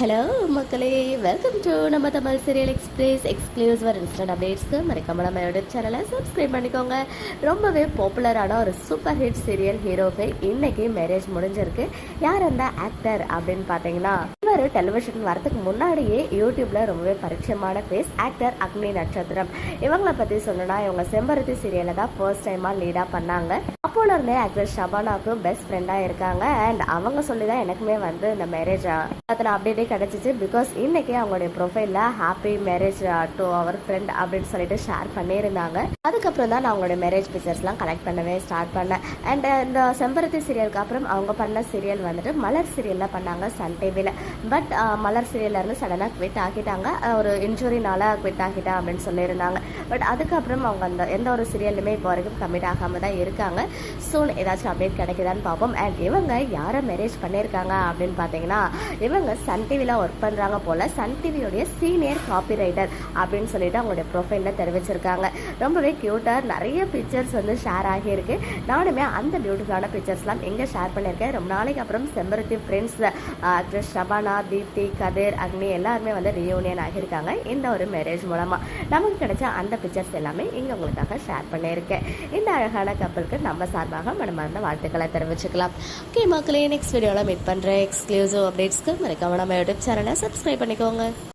Hello மக்களே. Welcome to நம்ம Tamil serial express exclusive instant அப்டேட்ஸ்க்கு மறக்காம நம்ம யூடியூப் சேனலை சப்ஸ்கிரைப் பண்ணிக்கோங்க. ரொம்பவே பாப்புலரான ஒரு சூப்பர் ஹிட் சீரியல் ஹீரோக்கு இன்றைக்கி மேரேஜ் முடிஞ்சிருக்கு. யார் அந்த ஆக்டர் அப்படின்னு பார்த்தீங்கன்னா இவர் டெலிவிஷன் வரதுக்கு முன்னாடியே யூடியூப்ல ரொம்பவே பரிச்சயமான ஃபேஸ் ஆக்டர் அக்னி நட்சத்திரம். இவங்களை பற்றி சொல்லணும்னா இவங்க செம்பருத்தி சீரியலில் தான் ஃபர்ஸ்ட் டைமாக லீடாக பண்ணாங்க. அப்போல இருந்தே ஆக்டர் ஷபானாக்கு பெஸ்ட் ஃப்ரெண்டாக இருக்காங்க. அண்ட் அவங்க சொல்லி தான் எனக்குமே வந்து இந்த மேரேஜ் அத்தனை அப்டேட்டே கிடச்சிச்சு. பிகாஸ் இன்னைக்கு அவங்களுடைய ப்ரொஃபைலில் happy marriage to our friend அப்படின்னு சொல்லிட்டு ஷேர் பண்ணியிருந்தாங்க. அதுக்கப்புறம் தான் நான் அவங்களுடைய மேரேஜ் பிக்சர்ஸ்லாம் கலெக்ட் பண்ணவே ஸ்டார்ட் பண்ணேன். அண்ட் இந்த செம்பருத்தி சீரியலுக்கு அப்புறம் அவங்க பண்ண சீரியல் வந்துட்டு மலர் சீரியலில் பண்ணாங்க சன் டிவியில் பட் uh, மலர் சீரியல்ல இருந்து சடனாக குவிட் ஆகிட்டாங்க ஒரு இன்ஜுரினால குவிட் ஆகிட்டேன் அப்படின்னு சொல்லியிருந்தாங்க. பட் அதுக்கப்புறம் அவங்க அந்த எந்த ஒரு சீரியல்லுமே இப்போ வரைக்கும் கமிட் ஆகாம தான் இருக்காங்க. சூன் ஏதாச்சும் அப்டேட் கிடைக்குதான்னு பார்ப்போம். அண்ட் இவங்க யாரை மேரேஜ் பண்ணியிருக்காங்க அப்படின்னு பார்த்தீங்கன்னா இவங்க சன் டிவியில் ஒர்க் பண்ணுறாங்க போல். சன் டிவியோடைய சீனியர் காப்பி ரைட்டர் அப்படின்னு சொல்லிட்டு அவங்களுடைய ப்ரொஃபைலில் தெரிவிச்சிருக்காங்க. ரொம்பவே க்யூட்டாக நிறைய பிக்சர்ஸ் வந்து ஷேர் ஆகியிருக்கு. நானுமே அந்த பியூட்டிஃபுல்லான பிக்சர்ஸ்லாம் எங்கே ஷேர் பண்ணியிருக்கேன். ரொம்ப நாளைக்கு அப்புறம் செம்பருத்தி ஃப்ரெண்ட்ஸ் ஆக்ட்ரஸ் ஷபானா தீப்தி கதிர் அக்னி எல்லாருமே வந்து ரியூனியன் ஆகியிருக்காங்க இந்த ஒரு மேரேஜ் மூலமாக நமக்கு கிடைச்ச அந்த பிக்சர்ஸ் எல்லாமே இங்கே உங்களுக்காக ஷேர் பண்ணியிருக்கேன். இந்த அழகான கப்பலுக்கு நம்ம சார்பாக மனமார்ந்த வாழ்த்துக்களை தெரிவிச்சுக்கலாம். ஓகே மக்களே நெக்ஸ்ட் வீடியோவில் மீட் பண்ணுற எக்ஸ்க்ளூசிவ் அப்டேட்ஸ்க்கு மறக்காம நம்ம யூடியூப் சேனலை சப்ஸ்கிரைப் பண்ணிக்கோங்க.